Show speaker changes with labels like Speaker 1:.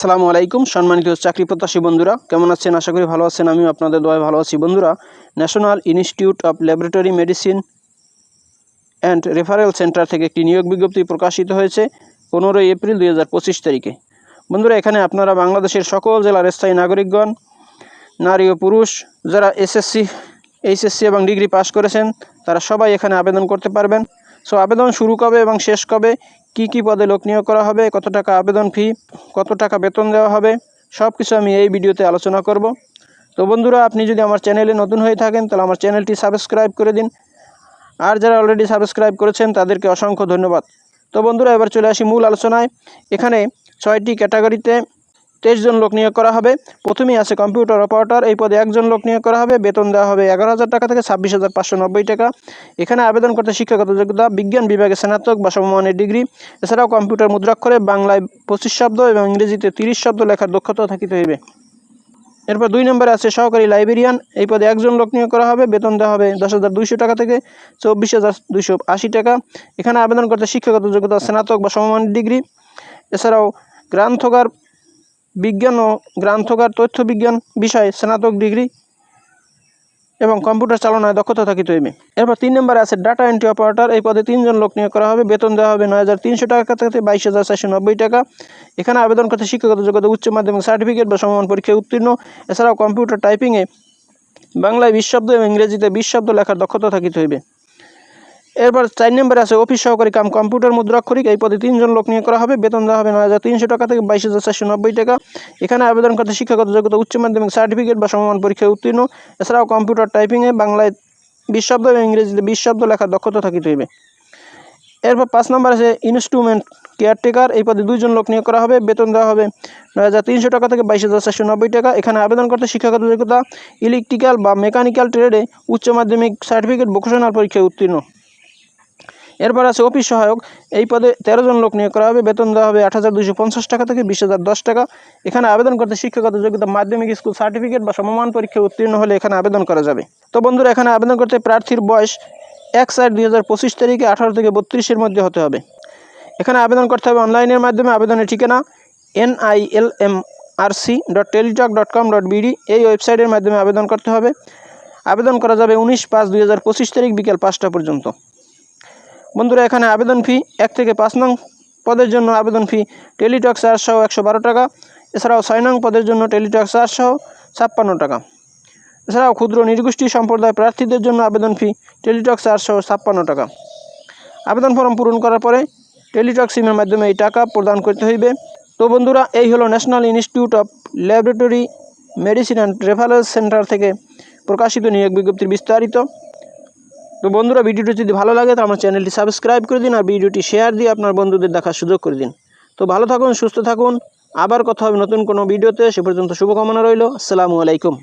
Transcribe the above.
Speaker 1: আসসালামু আলাইকুম, সম্মানিত চাকরি প্রত্যাশী বন্ধুরা, কেমন আছেন? আশা করি ভালো আছেন আমি আপনাদের দয় ভালো আছি। বন্ধুরা national institute of laboratory medicine and referral centre থেকে একটি নিয়োগ বিজ্ঞপ্তি প্রকাশিত হয়েছে পনেরোই এপ্রিল দুই হাজার পঁচিশ তারিখে। বন্ধুরা, এখানে আপনারা বাংলাদেশের সকল জেলার স্থায়ী নাগরিকগণ, নারী ও পুরুষ, যারা এসএসসি এইচএসসি এবং ডিগ্রি পাস করেছেন, তারা সবাই এখানে আবেদন করতে পারবেন। সো, আবেদন শুরু কবে এবং শেষ কবে কি কি পদে লোক নিয়োগ করা হবে, কত টাকা আবেদন ফি, কত টাকা বেতন দেওয়া হবে সব কিছু আমি এই ভিডিওতে আলোচনা করব। তো বন্ধুরা, আপনি যদি আমার চ্যানেলে নতুন হয়ে থাকেন, তাহলে আমার চ্যানেলটি সাবস্ক্রাইব করে দিন। আর যারা অলরেডি সাবস্ক্রাইব করেছেন, তাদেরকে অসংখ্য ধন্যবাদ। তো বন্ধুরা, এবার চলে আসি মূল আলোচনায়। এখানে ছয়টি ক্যাটাগরিতে তেইশ জন লোক নিয়োগ করা হবে। প্রথমেই আছে কম্পিউটার অপারেটর, এই পদে একজন লোক নিয়োগ করা হবে। বেতন দেওয়া হবে এগারো হাজার টাকা থেকে ছাব্বিশ হাজার পাঁচশো নব্বই টাকা। এখানে আবেদন করতে শিক্ষাগত যোগ্যতা, বিজ্ঞান বিভাগে স্নাতক বা সমমানের ডিগ্রি। এছাড়াও কম্পিউটার মুদ্রাক্ষরে বাংলায় পঁচিশ শব্দ এবং ইংরেজিতে তিরিশ শব্দ লেখার দক্ষতা থাকিতে হইবে। এরপর দুই নম্বরে আছে সহকারী লাইব্রেরিয়ান, এই পদে একজন লোক নিয়োগ করা হবে। বেতন দেওয়া হবে দশ হাজার দুইশো টাকা থেকে চব্বিশ হাজার দুইশো আশি টাকা। এখানে আবেদন করতে শিক্ষাগত যোগ্যতা, স্নাতক বা সমমানের ডিগ্রি। এছাড়াও গ্রান্থকার বিজ্ঞান ও গ্রান্থকার তথ্য বিজ্ঞান বিষয়ে স্নাতক ডিগ্রি এবং কম্পিউটার চালনায় দক্ষতা থাকিতে হইবে এরপর তিন নম্বরে আছে ডাটা এন্ট্রি অপারেটর এই পদে তিনজন লোক নিয়োগ করা হবে। বেতন দেওয়া হবে নয় হাজার তিনশো টাকা। থেকে বাইশ হাজার চারশো নব্বই টাকা। এখানে আবেদন করতে শিক্ষাগত যোগ্যতা, উচ্চ মাধ্যমিক সার্টিফিকেট বা সমমান পরীক্ষায় উত্তীর্ণ। এছাড়াও কম্পিউটার টাইপিংয়ে বাংলায় বিশ শব্দ এবং ইংরেজিতে বিশ শব্দ লেখার দক্ষতা থাকিতে হইবে এরপর চার নম্বরে আছে অফিস সহকারী কাম কম্পিউটার মুদ্রাক্ষরিক। এই পদে তিনজন লোক নিয়োগ করা হবে। বেতন দেওয়া হবে নয় হাজার তিনশো টাকা থেকে বাইশ হাজার চারশো নব্বই টাকা। এখানে আবেদন করতে শিক্ষাগত যোগ্যতা, উচ্চ মাধ্যমিক সার্টিফিকেট বা সমমান পরীক্ষায় উত্তীর্ণ। এছাড়াও কম্পিউটার টাইপিংয়ে বাংলায় বিশ শব্দ এবং ইংরেজিতে বিশ শব্দ লেখার দক্ষতা থাকিতে হইবে। এরপর পাঁচ নম্বর আছে ইনস্ট্রুমেন্ট কেয়ারটেকার। এই পদে দুইজন লোক নিয়োগ করা হবে। বেতন দেওয়া হবে নয় হাজার তিনশো টাকা থেকে বাইশ হাজার চারশো নব্বই টাকা। এখানে আবেদন করতে শিক্ষাগত যোগ্যতা, ইলেকট্রিক্যাল বা মেকানিক্যাল ট্রেডে উচ্চ মাধ্যমিক সার্টিফিকেট, ভোকেশনাল পরীক্ষায় উত্তীর্ণ। এরপর আছে অফিস সহায়ক। এই পদে তেরো জন লোক নিয়োগ করা হবে। বেতন দেওয়া হবে আট হাজার দুশো পঞ্চাশ টাকা থেকে বিশ হাজার দশ টাকা। এখানে আবেদন করতে শিক্ষাগত যোগ্যতা, মাধ্যমিক স্কুল সার্টিফিকেট বা সমমান পরীক্ষায় উত্তীর্ণ হলে এখানে আবেদন করা যাবে। তো বন্ধুরা, এখানে আবেদন করতে প্রার্থীর বয়স এক চার দুই হাজার পঁচিশ তারিখে আঠারো থেকে বত্রিশের মধ্যে হতে হবে। এখানে আবেদন করতে হবে অনলাইনের মাধ্যমে। আবেদনের ঠিকানা N I L M R C dot Teletalk dot com dot BD এই ওয়েবসাইটের মাধ্যমে আবেদন করতে হবে। আবেদন করা যাবে উনিশ পাঁচ দুই হাজার পঁচিশ তারিখ বিকেল পাঁচটা পর্যন্ত। বন্ধুরা, এখানে আবেদন ফি এক থেকে পাঁচ নং পদের জন্য আবেদন ফি। টেলিটক চার্জ সহ একশো বারো টাকা। এছাড়াও ছয় নং পদের জন্য টেলিটক চার্জ সহ ছাপ্পান্ন টাকা। এছাড়াও ক্ষুদ্র নির্গোষ্ঠী সম্প্রদায় প্রার্থীদের জন্য আবেদন ফি টেলিটক চার্জ সহ ছাপ্পান্ন টাকা। আবেদন ফর্ম পূরণ করার পরে টেলিটক সিমের মাধ্যমে এই টাকা প্রদান করতে হইবে। তো বন্ধুরা, এই হলো national institute of laboratory medicine and reference centre থেকে প্রকাশিত নিয়োগ বিজ্ঞপ্তির বিস্তারিত। তো বন্ধুরা, ভিডিওটি যদি ভালো লাগে তো আমার চ্যানেলটি সাবস্ক্রাইব করে দিন আর ভিডিওটি শেয়ার দিয়ে আপনার বন্ধুদের দেখার সুযোগ করে দিন। তো ভালো থাকুন, সুস্থ থাকুন। আবার কথা হবে নতুন কোনো ভিডিওতে। সে পর্যন্ত শুভকামনা রইল। আসসালামু আলাইকুম।